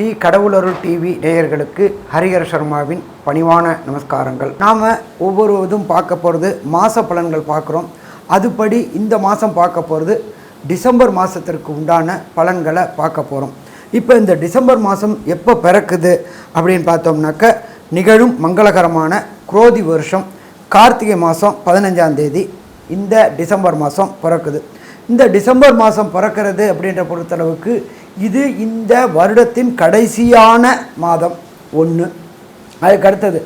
Sri கடவுளருள் TV நேயர்களுக்கு ஹரிஹர சர்மாவின் பணிவான நமஸ்காரங்கள். நாம் ஒவ்வொரு இதுவும் பார்க்க போகிறது மாத பலன்கள் பார்க்குறோம். அதுபடி இந்த மாதம் பார்க்க போகிறது டிசம்பர் மாதத்திற்கு உண்டான பலன்களை பார்க்க போகிறோம் இப்போ இந்த டிசம்பர் மாதம் எப்போ பிறக்குது அப்படின்னு பார்த்தோம்னாக்க நிகழும் மங்களகரமான குரோதி வருஷம் கார்த்திகை மாதம் பதினஞ்சாம் தேதி இந்த டிசம்பர் மாதம் பிறக்குது. இந்த டிசம்பர் மாதம் பிறக்கிறது அப்படின்ற பொறுத்தளவுக்கு இது இந்த வருடத்தின் கடைசியான மாதம் ஒன்று அதுக்கு அடுத்தது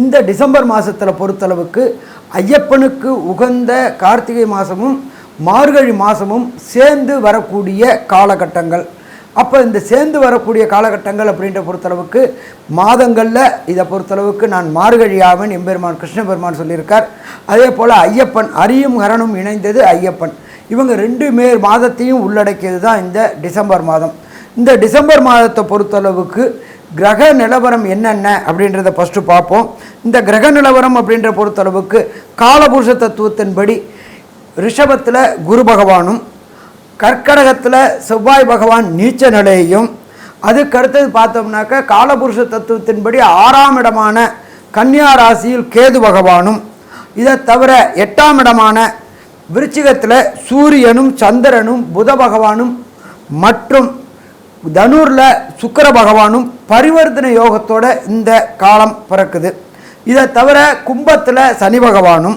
இந்த டிசம்பர் மாதத்தில் பொறுத்தளவுக்கு ஐயப்பனுக்கு உகந்த கார்த்திகை மாதமும் மார்கழி மாதமும் சேர்ந்து வரக்கூடிய காலகட்டங்கள். அப்போ இந்த சேர்ந்து வரக்கூடிய காலகட்டங்கள் அப்படின்ற பொறுத்தளவுக்கு மாதங்களில் இதை பொறுத்தளவுக்கு நான் மார்கழியாவன் எம்பெருமான் கிருஷ்ண பெருமான் சொல்லியிருக்கார். அதே போல் ஐயப்பன் அரியும் ஹரனும் இணைந்தது ஐயப்பன். இவங்க ரெண்டு மே மாதத்தையும் உள்ளடக்கியது தான் இந்த டிசம்பர் மாதம். இந்த டிசம்பர் மாதத்தை பொறுத்தளவுக்கு கிரக நிலவரம் என்னென்ன அப்படின்றத ஃபஸ்ட்டு பார்ப்போம். இந்த கிரக நிலவரம் அப்படின்ற பொறுத்தளவுக்கு காலபுருஷ தத்துவத்தின்படி ரிஷபத்தில் குரு பகவானும் கர்க்கடகத்தில் செவ்வாய் பகவான் நீச்ச நிலையையும் அதுக்கடுத்தது பார்த்தோம்னாக்க காலபுருஷ தத்துவத்தின்படி ஆறாம் இடமான கன்னியா ராசியில் கேது பகவானும் இதை தவிர எட்டாம் இடமான விருச்சிகத்தில் சூரியனும் சந்திரனும் புத பகவானும் மற்றும் தனுரில் சுக்கர பகவானும் பரிவர்த்தனை யோகத்தோட இந்த காலம் பிறக்குது. இதை தவிர கும்பத்தில் சனி பகவானும்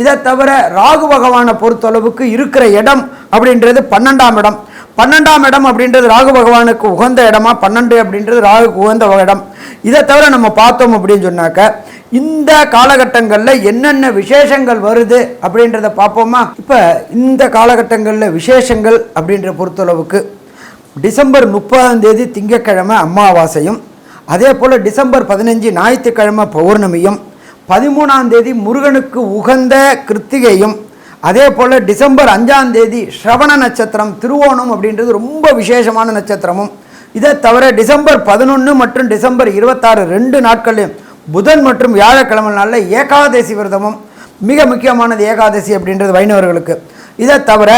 இதை தவிர ராகு பகவானை பொறுத்தளவுக்கு இருக்கிற இடம் அப்படின்றது பன்னெண்டாம் இடம். பன்னெண்டாம் இடம் அப்படின்றது ராகு பகவானுக்கு உகந்த இடமா பன்னெண்டு அப்படின்றது ராகுக்கு உகந்த இடம். இதை தவிர நம்ம பார்த்தோம் அப்படின்னு சொன்னாக்க இந்த காலகட்டங்களில் என்னென்ன விசேஷங்கள் வருது அப்படின்றத பார்ப்போமா? இப்போ இந்த காலகட்டங்களில் விசேஷங்கள் அப்படின்ற பொறுத்தளவுக்கு டிசம்பர் முப்பதாம் தேதி திங்கக்கிழமை அமாவாசையும் அதே போல் டிசம்பர் பதினஞ்சு ஞாயிற்றுக்கிழமை பௌர்ணமியும் பதிமூணாம் தேதி முருகனுக்கு உகந்த கிருத்திகையும் அதே போல் டிசம்பர் அஞ்சாம் தேதி ஸ்ரவண நட்சத்திரம் திருவோணம் அப்படின்றது ரொம்ப விசேஷமான நட்சத்திரமும். இதை தவிர டிசம்பர் பதினொன்று மற்றும் டிசம்பர் இருபத்தாறு ரெண்டு நாட்களையும் புதன் மற்றும் வியாழக்கிழமை நாளில் ஏகாதசி விரதமும் மிக முக்கியமானது ஏகாதசி அப்படின்றது வைணவர்களுக்கு. இதை தவிர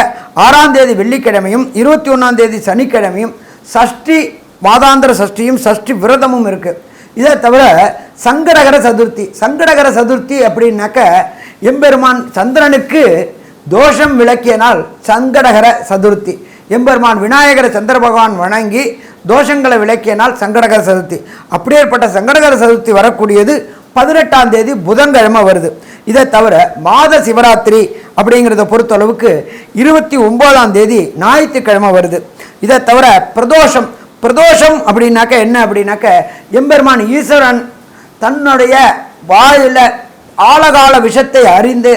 ஆறாம் தேதி வெள்ளிக்கிழமையும் இருபத்தி ஒன்றாம் தேதி சனிக்கிழமையும் சஷ்டி மாதாந்திர சஷ்டியும் சஷ்டி விரதமும் இருக்குது இதை தவிர சங்கடகர சதுர்த்தி சங்கடகர சதுர்த்தி அப்படின்னாக்க எம்பெருமான் சந்திரனுக்கு தோஷம் விளக்கிய நாள் சங்கடகர சதுர்த்தி. எம்பெருமான் விநாயகரை சந்திர பகவான் வணங்கி தோஷங்களை விளக்கிய நாள் சங்கடகர சதுர்த்தி. அப்படியேற்பட்ட சங்கடகர சதுர்த்தி வரக்கூடியது பதினெட்டாம் தேதி புதன்கிழமை வருது. இதை தவிர மாத சிவராத்திரி அப்படிங்கிறத பொறுத்தளவுக்கு இருபத்தி ஒம்போதாம் தேதி ஞாயிற்றுக்கிழமை வருது. இதை தவிர பிரதோஷம் பிரதோஷம் அப்படின்னாக்க என்ன அப்படின்னாக்க எம்பெருமான் ஈஸ்வரன் தன்னுடைய வாயில ஆழகால விஷத்தை அறிந்து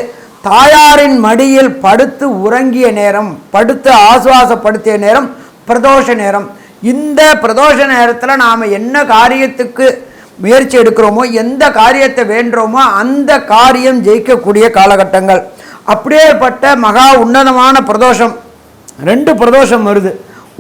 தாயாரின் மடியில் படுத்து உறங்கிய நேரம் படுத்து ஆசுவாசப்படுத்திய நேரம் பிரதோஷ நேரம். இந்த பிரதோஷ நேரத்தில் நாம் என்ன காரியத்துக்கு முயற்சி எடுக்கிறோமோ எந்த காரியத்தை வேண்டுறோமோ அந்த காரியம் ஜெயிக்கக்கூடிய காலகட்டங்கள். அப்படியேப்பட்ட மகா உன்னதமான பிரதோஷம். ரெண்டு பிரதோஷம் வருது.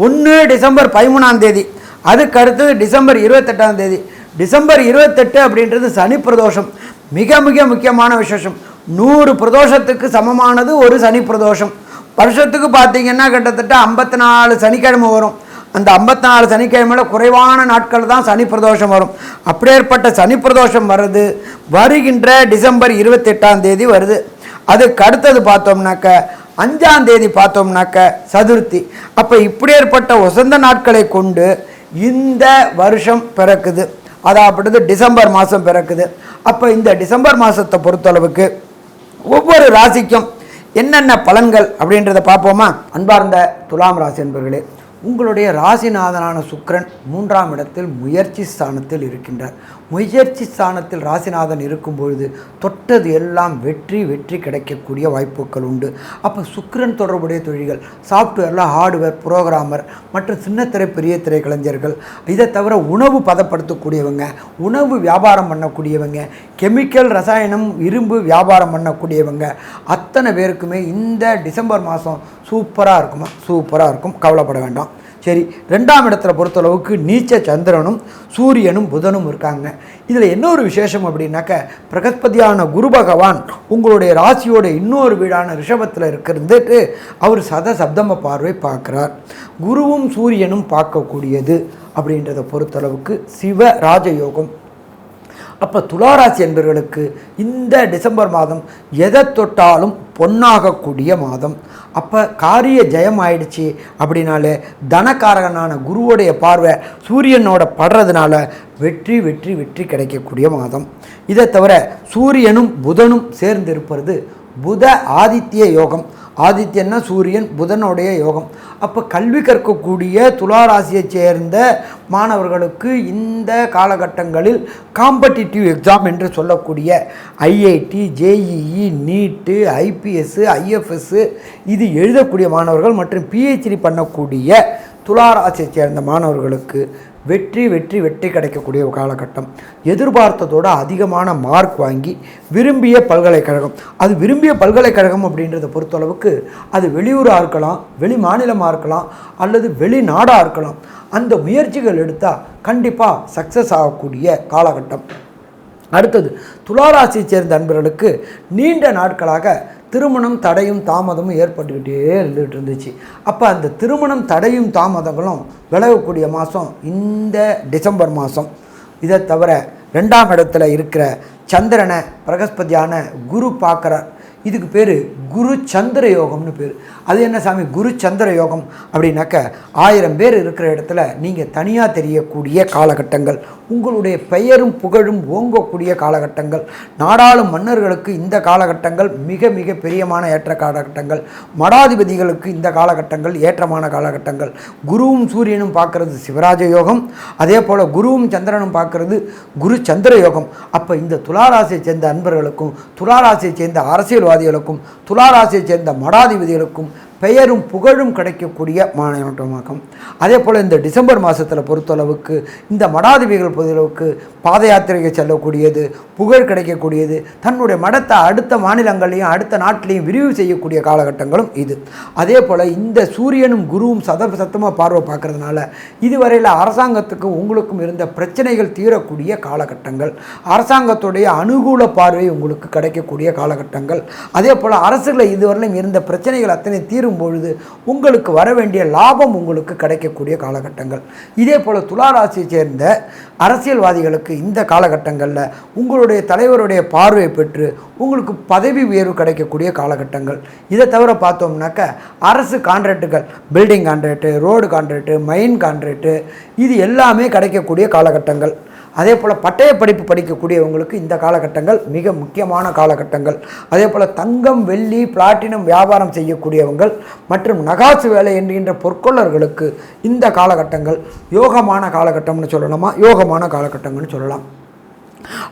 ஒன்று டிசம்பர் பதிமூணாம் தேதி. அதுக்கு அடுத்தது டிசம்பர் இருபத்தெட்டாம் தேதி. டிசம்பர் இருபத்தெட்டு அப்படின்றது சனி பிரதோஷம். மிக மிக முக்கியமான விசேஷம். நூறு பிரதோஷத்துக்கு சமமானது ஒரு சனி பிரதோஷம். வருஷத்துக்கு பார்த்தீங்கன்னா கிட்டத்தட்ட ஐம்பத்தி நாலு சனிக்கிழமை வரும். அந்த ஐம்பத்தி நாலு சனிக்கிழமையில் குறைவான நாட்கள் தான் சனி பிரதோஷம் வரும். அப்படியேற்பட்ட சனி பிரதோஷம் வருது வருகின்ற டிசம்பர் இருபத்தெட்டாம் தேதி வருது. அதுக்கு அடுத்தது பார்த்தோம்னாக்க அஞ்சாம் தேதி பார்த்தோம்னாக்க சதுர்த்தி. அப்போ இப்படி ஏற்பட்ட உசந்த நாட்களை கொண்டு இந்த வருஷம் பிறக்குது. அதாவது டிசம்பர் மாதம் பிறக்குது. அப்போ இந்த டிசம்பர் மாதத்தை பொறுத்தளவுக்கு ஒவ்வொரு ராசிக்கும் என்னென்ன பலன்கள் அப்படின்றத பார்ப்போமா? அன்பார்ந்த துலாம் ராசி என்பர்களே உங்களுடைய ராசிநாதனான சுக்கரன் மூன்றாம் இடத்தில் முயற்சி ஸ்தானத்தில் இருக்கின்றார். முயற்சி ஸ்தானத்தில் ராசிநாதன் இருக்கும் பொழுது தொட்டது எல்லாம் வெற்றி வெற்றி கிடைக்கக்கூடிய வாய்ப்புகள் உண்டு. அப்போ சுக்கிரன் தொடர்புடைய தொழில்கள் சாஃப்ட்வேரில் ஹார்ட்வேர் புரோகிராமர் மற்றும் சின்னத்திரை பெரிய திரை கலைஞர்கள் இதை தவிர உணவு பதப்படுத்தக்கூடியவங்க உணவு வியாபாரம் பண்ணக்கூடியவங்க கெமிக்கல் ரசாயனம் இரும்பு வியாபாரம் பண்ணக்கூடியவங்க அத்தனை பேருக்குமே இந்த டிசம்பர் மாதம் சூப்பராக இருக்குமா? சூப்பராக இருக்கும். கவலைப்பட வேண்டாம். சரி ரெண்டாம் இடத்துல பொறுத்தளவுக்கு நீச்ச சந்திரனும் சூரியனும் புதனும் இருக்காங்க. இதில் இன்னொரு விசேஷம் அப்படின்னாக்க பிரகஸ்பதியான குரு பகவான் உங்களுடைய ராசியோட இன்னொரு வீடான ரிஷபத்தில் இருக்கிறதுக்கு அவர் சத சப்தம பார்வை பார்க்குறார். குருவும் சூரியனும் பார்க்கக்கூடியது அப்படின்றத பொறுத்தளவுக்கு சிவ ராஜயோகம். அப்போ துளாராசி என்பவர்களுக்கு இந்த டிசம்பர் மாதம் எதை தொட்டாலும் பொன்னாகக்கூடிய மாதம். அப்போ காரிய ஜெயம் ஆயிடுச்சு அப்படின்னாலே தனக்காரகனான குருவுடைய பார்வை சூரியனோட படுறதுனால வெற்றி வெற்றி வெற்றி கிடைக்கக்கூடிய மாதம். இதை தவிர சூரியனும் புதனும் சேர்ந்து இருப்பது புத ஆதித்ய யோகம். ஆதித்யன்னா சூரியன் புதனுடைய யோகம். அப்போ கல்வி கற்கக்கூடிய துளாராசியைச் சேர்ந்த மாணவர்களுக்கு இந்த காலகட்டங்களில் காம்படிட்டிவ் எக்ஸாம் என்று சொல்லக்கூடிய IIT JEE NEET IPS IFS இது எழுதக்கூடிய மாணவர்கள் மற்றும் பிஹெச்டி பண்ணக்கூடிய துளாராசியைச் சேர்ந்த மாணவர்களுக்கு வெற்றி வெற்றி வெற்றி கிடைக்கக்கூடிய ஒரு காலகட்டம். எதிர்பார்த்ததோட அதிகமான மார்க் வாங்கி விரும்பிய பல்கலைக்கழகம். அது விரும்பிய பல்கலைக்கழகம் அப்படின்றத பொறுத்தளவுக்கு அது வெளியூராக இருக்கலாம் வெளி மாநிலமாக இருக்கலாம் அல்லது வெளிநாடாக இருக்கலாம். அந்த முயற்சிகள் எடுத்தால் கண்டிப்பாக சக்ஸஸ் ஆகக்கூடிய காலகட்டம். அடுத்தது துளாராசியை சேர்ந்த அன்பர்களுக்கு நீண்ட நாட்களாக திருமணம் தடையும் தாமதமும் ஏற்பட்டுக்கிட்டே இருந்துகிட்டு இருந்துச்சு. அப்போ அந்த திருமணம் தடையும் தாமதங்களும் விலகக்கூடிய மாதம் இந்த டிசம்பர் மாதம் இதை தவிர ரெண்டாம் இடத்துல இருக்கிற சந்திரனை பிரகஸ்பதியான குரு பார்க்குறார். இதுக்கு பேர் குரு சந்திர யோகம்னு பேர். அது என்ன சாமி? குரு சந்திர யோகம் அப்படின்னாக்க ஆயிரம் பேர் இருக்கிற இடத்துல நீங்கள் தனியாக தெரியக்கூடிய காலகட்டங்கள். உங்களுடைய பெயரும் புகழும் ஓங்கக்கூடிய காலகட்டங்கள். நாடாளும் மன்னர்களுக்கு இந்த காலகட்டங்கள் மிக மிக பிரியமான ஏற்ற காலகட்டங்கள். மடாதிபதிகளுக்கு இந்த காலகட்டங்கள் ஏற்றமான காலகட்டங்கள். குருவும் சூரியனும் பார்க்கறது சிவராஜ யோகம். அதே போல் குருவும் சந்திரனும் பார்க்கறது குரு சந்திர யோகம். அப்போ இந்த துளாராசியை சேர்ந்த அன்பர்களுக்கும் துளாராசியை சேர்ந்த அரசியல்வாதிகளுக்கும் துளாராசியை சேர்ந்த மடாதிபதிகளுக்கும் பெயரும் புகழும் கிடைக்கக்கூடிய மாநிலமாகும் அதே போல் இந்த டிசம்பர் மாதத்தில் பொறுத்தளவுக்கு இந்த மடாதிபிகள் பொறுத்தளவுக்கு பாத யாத்திரைக்கு செல்லக்கூடியது புகழ் கிடைக்கக்கூடியது தன்னுடைய மடத்தை அடுத்த மாநிலங்களையும் அடுத்த நாட்டிலையும் விரிவு செய்யக்கூடிய காலகட்டங்களும் இது. அதே போல் இந்த சூரியனும் குருவும் சத சத்தமாக பார்வை பார்க்கறதுனால இதுவரையில் அரசாங்கத்துக்கு உங்களுக்கும் இருந்த பிரச்சனைகள் தீரக்கூடிய காலகட்டங்கள். அரசாங்கத்துடைய அனுகூல பார்வை உங்களுக்கு கிடைக்கக்கூடிய காலகட்டங்கள். அதே போல் அரசுகளில் இதுவரையிலும் இருந்த பிரச்சனைகள் அத்தனை தீர்வு தீரும் பொழுது உங்களுக்கு வர வேண்டிய லாபம் உங்களுக்கு கிடைக்கக்கூடிய காலகட்டங்கள். இதே போல் துளாராசியை சேர்ந்த அரசியல்வாதிகளுக்கு இந்த காலகட்டங்களில் உங்களுடைய தலைவருடைய பார்வை பெற்று உங்களுக்கு பதவி உயர்வு கிடைக்கக்கூடிய காலகட்டங்கள். இதை தவிர பார்த்தோம்னாக்க அரசு கான்ட்ராக்டுகள் building contract road contract mine contract இது எல்லாமே கிடைக்கக்கூடிய காலகட்டங்கள். அதே போல் பட்டய படிப்பு படிக்கக்கூடியவங்களுக்கு இந்த காலகட்டங்கள் மிக முக்கியமான காலகட்டங்கள். அதே போல் தங்கம் வெள்ளி பிளாட்டினம் வியாபாரம் செய்யக்கூடியவங்கள் மற்றும் நகாசு வேலை என்கின்ற பொற்கொள்ளர்களுக்கு இந்த காலகட்டங்கள் யோகமான காலகட்டம்னு சொல்லலாமா? யோகமான காலகட்டங்கள்னு சொல்லலாம்.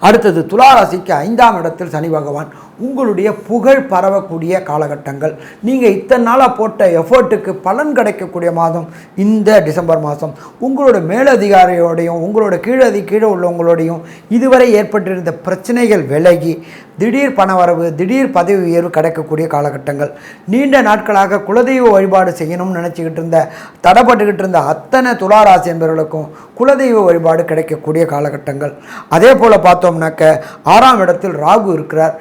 அடுத்தது துளாராசிக்கு ஐந்தாம் இடத்தில் சனி பகவான். உங்களுடைய புகழ் பரவக்கூடிய காலகட்டங்கள். நீங்கள் இத்தனை நாளாக போட்ட எஃபர்ட்டுக்கு பலன் கிடைக்கக்கூடிய மாதம் இந்த டிசம்பர் மாதம். உங்களோட மேலதிகாரியோடையும் உங்களோட கீழதி கீழே உள்ளவங்களோடையும் இதுவரை ஏற்பட்டிருந்த பிரச்சனைகள் விலகி திடீர் பணவரவு திடீர் பதவி உயர்வு கிடைக்கக்கூடிய காலகட்டங்கள். நீண்ட நாட்களாக குலதெய்வ வழிபாடு செய்யணும்னு நினச்சிக்கிட்டு இருந்த தடைப்பட்டுக்கிட்டு இருந்த அத்தனை துளாராசி என்பவர்களுக்கும் குலதெய்வ வழிபாடு கிடைக்கக்கூடிய காலகட்டங்கள். அதே போல் பார்த்தோம்னாக்க ஆறாம் இடத்தில் ராகு இருக்கிறார்.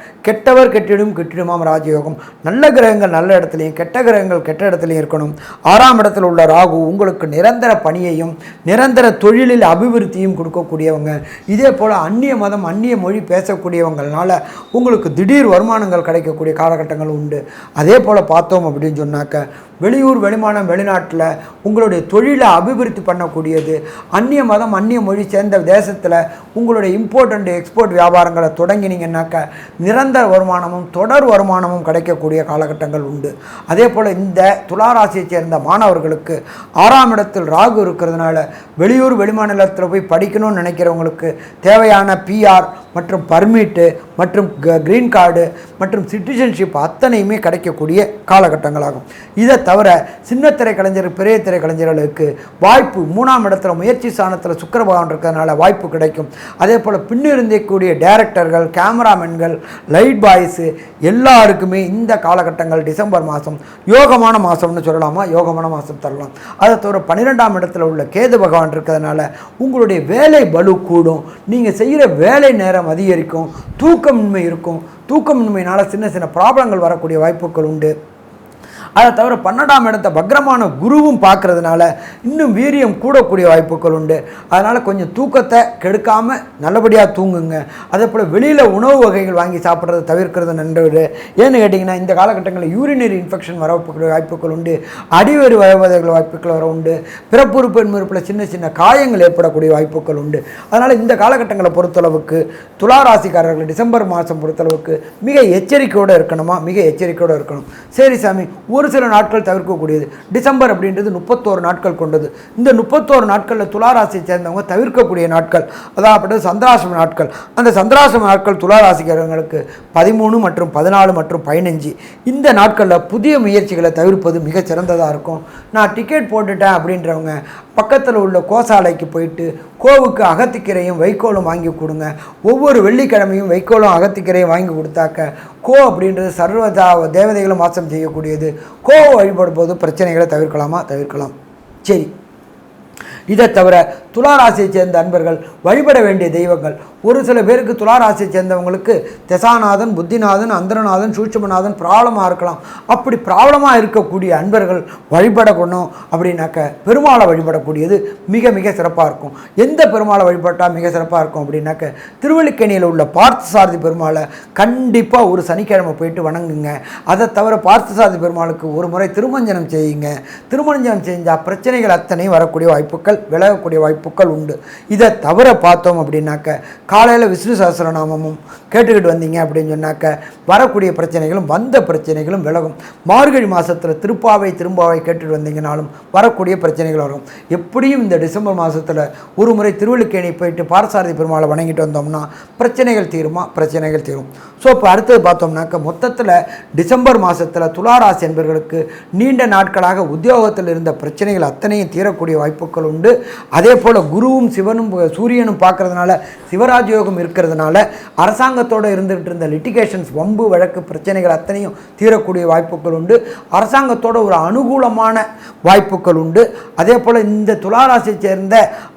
கெட்டவர் கெட்டிடும் கெட்டிடுமாம் ராஜயோகம். நல்ல கிரகங்கள் நல்ல இடத்துலையும் கெட்ட கிரகங்கள் கெட்ட இடத்துலையும் இருக்கணும். ஆறாம் இடத்தில் உள்ள ராகு உங்களுக்கு நிரந்தர பணியையும் நிரந்தர தொழிலில் அபிவிருத்தியும் கொடுக்கக்கூடியவங்க. இதே போல் அந்நிய மதம் அந்நிய மொழி பேசக்கூடியவங்களால உங்களுக்கு திடீர் வருமானங்கள் கிடைக்கக்கூடிய காலகட்டங்கள் உண்டு. அதே போல் பார்த்தோம் அப்படின்னு சொன்னாக்க வெளியூர் வெளிமானம் வெளிநாட்டில் உங்களுடைய தொழிலை அபிவிருத்தி பண்ணக்கூடியது அந்நிய மதம் அந்நிய மொழி சேர்ந்த தேசத்தில் உங்களுடைய இம்போர்ட் அண்ட் எக்ஸ்போர்ட் வியாபாரங்களை தொடங்கினீங்கன்னாக்க நிரந்தர வருமானமும் தொடர் வருமானமும் கிடைக்கக்கூடிய காலகட்டங்கள் உண்டு. அதே போல் இந்த துளாராசியை சேர்ந்த மாணவர்களுக்கு ஆறாம் இடத்தில் ராகு இருக்கிறதுனால வெளியூர் வெளிமாநிலத்தில் போய் படிக்கணும்னு நினைக்கிறவங்களுக்கு தேவையான பிஆர் மற்றும் பர்மிட்டு மற்றும் க்ரீன் கார்டு மற்றும் சிட்டிசன்ஷிப் அத்தனையுமே கிடைக்கக்கூடிய காலகட்டங்களாகும். இதை தவிர சின்னத்திரை கலைஞர் பெரிய திரை கலைஞர்களுக்கு வாய்ப்பு மூணாம் இடத்துல முயற்சி ஸ்தானத்தில் சுக்கர பகவான் இருக்கிறதுனால வாய்ப்பு கிடைக்கும். அதே போல் பின்னிருந்தக்கூடிய டேரக்டர்கள் கேமராமேன்கள் லைட் பாய்ஸு எல்லாருக்குமே இந்த காலகட்டங்கள் டிசம்பர் மாதம் யோகமான மாதம்னு சொல்லலாமா? யோகமான மாதம் தரலாம். அதை தவிர பன்னிரெண்டாம் இடத்துல உள்ள கேது பகவான் இருக்கிறதுனால உங்களுடைய வேலை பலு கூடும். நீங்கள் செய்கிற வேலை நேரம் அதிகரிக்கும் தூக்கமின்மை இருக்கும். தூக்கமின்மையினால் சின்ன சின்ன ப்ராப்ளங்கள் வரக்கூடிய வாய்ப்புகள் உண்டு. அதை தவிர பன்னெண்டாம் இடத்த பக்ரமான குருவும் பார்க்கறதுனால இன்னும் வீரியம் கூடக்கூடிய வாய்ப்புகள் உண்டு. அதனால் கொஞ்சம் தூக்கத்தை கெடுக்காமல் நல்லபடியாக தூங்குங்க. அதே போல் வெளியில் உணவு வகைகள் வாங்கி சாப்பிட்றத தவிர்க்கிறது நன்றது ஏன்னு கேட்டிங்கன்னா இந்த காலகட்டங்களில் யூரினரி இன்ஃபெக்ஷன் வரக்கூடிய வாய்ப்புகள் உண்டு. அடிவேறு வருவதற்கு வாய்ப்புகள் வர உண்டு. பிறப்புறுப்பு என்புறுப்பில் சின்ன சின்ன காயங்கள் ஏற்படக்கூடிய வாய்ப்புகள் உண்டு. அதனால் இந்த காலகட்டங்களை பொறுத்தளவுக்கு துலா ராசிக்காரர்கள் டிசம்பர் மாதம் பொறுத்தளவுக்கு மிக எச்சரிக்கையோடு இருக்கணுமா? மிக எச்சரிக்கையோடு இருக்கணும். சரி சாமி ஒரு சில நாட்கள் தவிர்க்கக்கூடியது. டிசம்பர் அப்படின்றது முப்பத்தோரு நாட்கள் கொண்டது. இந்த முப்பத்தோரு நாட்களில் துளாராசியை சேர்ந்தவங்க தவிர்க்கக்கூடிய நாட்கள். அதாவது சந்திராசிரம நாட்கள். அந்த சந்திராசிரம நாட்கள் துளாராசிக்கிறவங்களுக்கு பதிமூணு மற்றும் பதினாலு மற்றும் பதினஞ்சு. இந்த நாட்களில் புதிய முயற்சிகளை தவிர்ப்பது மிக சிறந்ததாக இருக்கும். நான் டிக்கெட் போட்டுட்டேன் அப்படின்றவங்க பக்கத்தில் உள்ள கோசாலைக்கு போயிட்டு கோவுக்கு அகத்திக்கரையும் வைக்கோலும் வாங்கி கொடுங்க. ஒவ்வொரு வெள்ளிக்கிழமையும் வைக்கோலும் அகத்திக்கரையும் வாங்கி கொடுத்தாக்க கோ அப்படின்றது சர்வதா தேவதைகளும் வாசம் செய்யக்கூடியது. கோவை வழிபடும் போது பிரச்சனைகளை தவிர்க்கலாமா? தவிர்க்கலாம். சரி. இதை தவிர துளாராசியை சேர்ந்த அன்பர்கள் வழிபட வேண்டிய தெய்வங்கள். ஒரு சில பேருக்கு துளாராசியை சேர்ந்தவங்களுக்கு தெசாநாதன் புத்திநாதன் அந்தரநாதன் சூட்சமநாதன் பிராபலமாக இருக்கலாம். அப்படி ப்ராப்ளமாக இருக்கக்கூடிய அன்பர்கள் வழிபடணும் அப்படின்னாக்க பெருமாளை வழிபடக்கூடியது மிக மிக சிறப்பாக இருக்கும். எந்த பெருமாளை வழிபட்டால் மிக சிறப்பாக இருக்கும் அப்படின்னாக்க திருவள்ளிக்கணியில் உள்ள பார்த்தசாரதி பெருமாளை கண்டிப்பாக ஒரு சனிக்கிழமை போயிட்டு வணங்குங்க. அதை தவிர பார்த்தசாரதி பெருமாளுக்கு ஒரு முறை திருமஞ்சனம் செய்யுங்க. திருமஞ்சனம் செஞ்சால் பிரச்சனைகள் அத்தனை வரக்கூடிய வாய்ப்புகள் விலகக்கூடிய வாய்ப்புகள் உண்டு. இதை தவிர பார்த்தோம் அப்படின்னாக்க காலையில் விஷ்ணு சஹஸ்ரநாமமும் கேட்டுக்கிட்டு வந்தீங்க அப்படின்னு சொன்னாக்க வரக்கூடிய பிரச்சனைகளும் வந்த பிரச்சனைகளும் விலகும். மார்கழி மாதத்தில் திருப்பாவை திரும்பாவை கேட்டுட்டு வந்தீங்கனாலும் வரக்கூடிய பிரச்சனைகள் வரும். எப்படியும் இந்த டிசம்பர் மாதத்தில் ஒரு முறை திருவள்ளிக்கேணி போயிட்டு பாரசாரதி பெருமாளை வணங்கிட்டு வந்தோம்னா பிரச்சனைகள் தீருமா? பிரச்சனைகள் தீரும். ஸோ இப்போ அடுத்தது பார்த்தோம்னாக்க மொத்தத்தில் டிசம்பர் மாதத்தில் துளாராசி என்பவர்களுக்கு நீண்ட நாட்களாக உத்தியோகத்தில் இருந்த பிரச்சனைகள் அத்தனையும் தீரக்கூடிய வாய்ப்புகள் உண்டு. அதே போல் குருவும் சிவனும் சூரியனும் பார்க்கறதுனால சிவராஜ் யோகம் இருக்கிறதுனால அரசாங்கத்தோடு இருந்துகிட்டு இருந்த லிட்டிகேஷன்ஸ் வம்பு வழக்கு பிரச்சனைகள் அத்தனையும் தீரக்கூடிய வாய்ப்புகள் உண்டு. அரசாங்கத்தோட ஒரு அனுகூலமான வாய்ப்புகள் உண்டு. அதே போல் இந்த துளாராசியை சேர்ந்த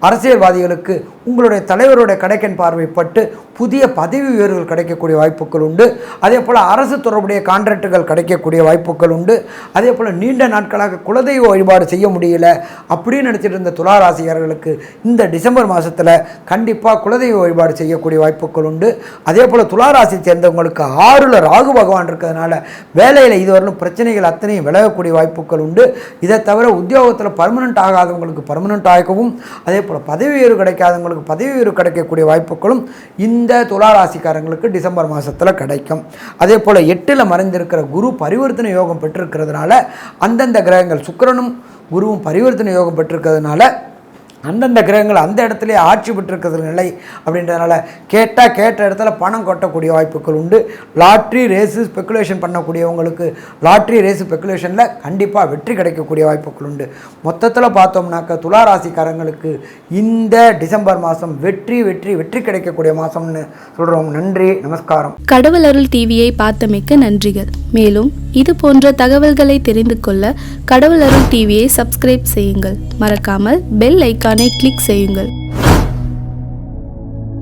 அரசியல்வாதிகளுக்கு உங்களுடைய தலைவருடைய கடைக்கன் பார்வைப்பட்டு புதிய பதவி உயர்வுகள் கிடைக்கக்கூடிய வாய்ப்புகள் உண்டு. அதே போல் அரசு தொடர்புடைய கான்ட்ராக்டுகள் கிடைக்கக்கூடிய வாய்ப்புகள் உண்டு. அதே போல் நீண்ட நாட்களாக குலதெய்வ வழிபாடு செய்ய முடியல அப்படின்னு நினச்சிட்டு இருந்த துளாராசிகர்களுக்கு இந்த டிசம்பர் மாதத்தில் கண்டிப்பாக குலதெய்வ வழிபாடு செய்யக்கூடிய வாய்ப்புகள் உண்டு. அதே போல் துளாராசி சேர்ந்தவங்களுக்கு ஆறுல ராகு பகவான் இருக்கிறதுனால வேலையில் இதுவரையிலும் பிரச்சனைகள் அத்தனையும் விலகக்கூடிய வாய்ப்புகள் உண்டு. இதை தவிர உத்தியோகத்தில் பர்மனெண்ட் ஆகாதவங்களுக்கு பர்மனெண்ட் ஆகவும் அதே போல் பதவி உயர்வு கிடைக்காதவங்களுக்கு பதவி உயர்வு கிடைக்கக்கூடிய வாய்ப்புகளும் இந்த துளாராசிக்காரங்களுக்கு டிசம்பர் மாதத்தில் கிடைக்கும். அதே போல் எட்டில் மறைந்திருக்கிற குரு பரிவர்த்தனை யோகம் பெற்றிருக்கிறதுனால அந்தந்த கிரகங்கள் சுக்கிரனும் குருவும் பரிவர்த்தனை யோகம் பெற்றிருக்கிறதுனால அந்தந்த கிரகங்கள் அந்த இடத்துல ஆட்சி பெற்றிருக்கிறது நிலை அப்படின்றதுனால கேட்டால் கேட்ட இடத்துல பணம் கொட்டக்கூடிய வாய்ப்புகள் உண்டு. லாட்ரி ரேஸு ஸ்பெக்குலேஷன் பண்ணக்கூடியவங்களுக்கு லாட்ரி ரேஸு ஸ்பெக்குலேஷனில் கண்டிப்பாக வெற்றி கிடைக்கக்கூடிய வாய்ப்புகள் உண்டு. மொத்தத்தில் பார்த்தோம்னாக்க துலா ராசிக்காரங்களுக்கு இந்த டிசம்பர் மாதம் வெற்றி வெற்றி வெற்றி கிடைக்கக்கூடிய மாதம்னு சொல்கிறோம் நன்றி நமஸ்காரம். கடவுள் அருள் டிவியை பார்த்தமைக்க நன்றிகள். மேலும் இது போன்ற தகவல்களை தெரிந்து கொள்ள கடவுள் அருள் டிவியை சப்ஸ்கிரைப் செய்யுங்கள். மறக்காமல் பெல் ஐக்கானை கிளிக் செய்யுங்கள்.